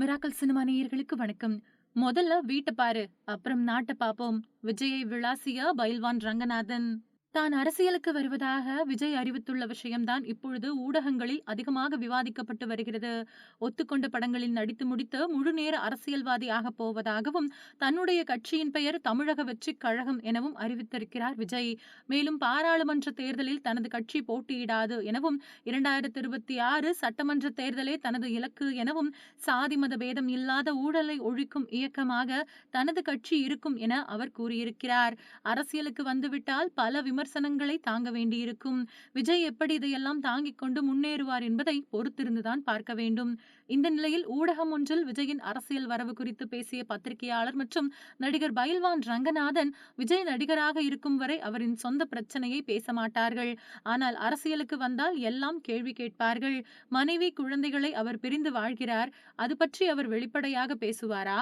Miracle cinema நேயர்களுக்கு வணக்கம். முதல்ல வீட்டை பாரு அப்புறம் நாட்டை பாப்போம். விஜயை விளாசிய பைல்வான் ரங்கநாதன். தான் அரசியலுக்கு வருவதாக விஜய் அறிவித்துள்ள விஷயம்தான் இப்பொழுது ஊடகங்களில் அதிகமாக விவாதிக்கப்பட்டு வருகிறது. ஒத்துக்கொண்ட படங்களில் நடித்து முடித்து முழுநேர அரசியல்வாதியாக போவதாகவும் தன்னுடைய கட்சியின் பெயர் தமிழக வெற்றி கழகம் எனவும் அறிவித்திருக்கிறார் விஜய். மேலும் பாராளுமன்ற தேர்தலில் தனது கட்சி போட்டியிடாது எனவும் இரண்டாயிரத்தி இருபத்தி ஆறு சட்டமன்ற தேர்தலே தனது இலக்கு எனவும் சாதி மத பேதம் இல்லாத ஊழலை ஒழிக்கும் இயக்கமாக தனது கட்சி இருக்கும் என அவர் கூறியிருக்கிறார். அரசியலுக்கு வந்துவிட்டால் பல விமர்சனங்களை தாங்க வேண்டியிருக்கும். விஜய் எப்படி இதையெல்லாம் தாங்கிக் கொண்டு முன்னேறுவார் என்பதை பொறுத்திருந்துதான் பார்க்க வேண்டும். இந்த நிலையில் ஊடகம் ஒன்றில் விஜயின் அரசியல் வரவு குறித்து பேசிய பத்திரிகையாளர் மற்றும் நடிகர் பயில்வான் ரங்கநாதன் விஜய் நடிகராக இருக்கும் வரை அவரின் சொந்த பிரச்சனையை பேச மாட்டார்கள். ஆனால் அரசியலுக்கு வந்தால் எல்லாம் கேள்வி கேட்பார்கள். மனைவி குழந்தைகளை அவர் பிரிந்து வாழ்கிறார். அது பற்றி அவர் வெளிப்படையாக பேசுவாரா?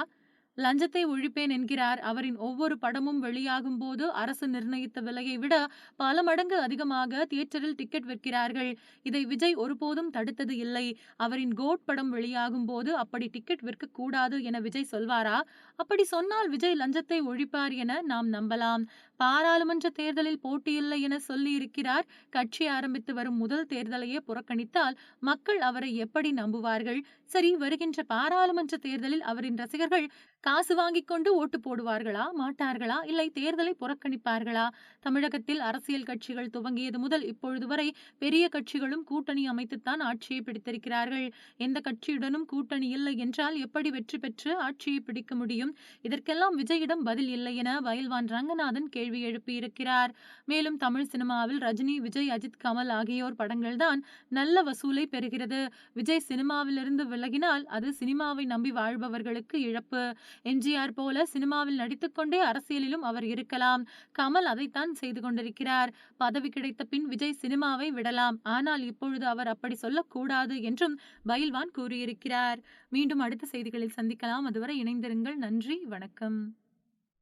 லஞ்சத்தை ஒழிப்பேன் என்கிறார். அவரின் ஒவ்வொரு படமும் வெளியாகும் போது அரசு நிர்ணயித்த விலையை விட பல மடங்கு அதிகமாக தியேட்டரில் டிக்கெட் விற்கிறார்கள். இதை விஜய் ஒருபோதும் தடுத்தது இல்லை. அவரின் கோட் படம் வெளியாகும் போது அப்படி டிக்கெட் விற்க கூடாது என விஜய் சொல்வாரா? அப்படி சொன்னால் விஜய் லஞ்சத்தை ஒழிப்பார் என நாம் நம்பலாம். பாராளுமன்ற தேர்தலில் போட்டியில்லை என சொல்லி இருக்கிறார் கட்சி ஆரம்பித்து வரும் முதல் தேர்தலையே புறக்கணித்தால் மக்கள் அவரை எப்படி நம்புவார்கள்? சரி வருகின்ற பாராளுமன்ற தேர்தலில் அவரின் ரசிகர்கள் காசு வாங்கி கொண்டு ஓட்டு போடுவார்களா? மாட்டார்களா? இல்லை தேர்தலை புறக்கணிப்பார்களா? தமிழகத்தில் அரசியல் கட்சிகள் துவங்கியது முதல் இப்பொழுது வரை பெரிய கட்சிகளும் கூட்டணி அமைத்துத்தான் ஆட்சியை பிடித்திருக்கிறார்கள். எந்த கட்சியுடனும் கூட்டணி இல்லை என்றால் எப்படி வெற்றி பெற்று ஆட்சியை பிடிக்க முடியும்? இதற்கெல்லாம் விஜயிடம் பதில் இல்லை என வயல்வான் ரங்கநாதன் கேள்வி எழுப்பியிருக்கிறார். மேலும் தமிழ் சினிமாவில் ரஜினி விஜய் அஜித் கமல் ஆகியோர் படங்கள்தான் நல்ல வசூலை பெறுகிறது. விஜய் சினிமாவிலிருந்து விலகினால் அது சினிமாவை நம்பி வாழ்பவர்களுக்கு இழப்பு. எம்ஜிஆர் போல சினிமாவில் நடித்துக்கொண்டே அரசியலிலும் அவர் இருக்கலாம். கமல் அதைத்தான் செய்து கொண்டிருக்கிறார். பதவி கிடைத்த பின் விஜய் சினிமாவை விடலாம். ஆனால் இப்பொழுது அவர் அப்படி சொல்லக்கூடாது என்றும் பயில்வான் கூறியிருக்கிறார். மீண்டும் அடுத்த செய்திகளில் சந்திக்கலாம். அதுவரை இணைந்திருங்கள். நன்றி. வணக்கம்.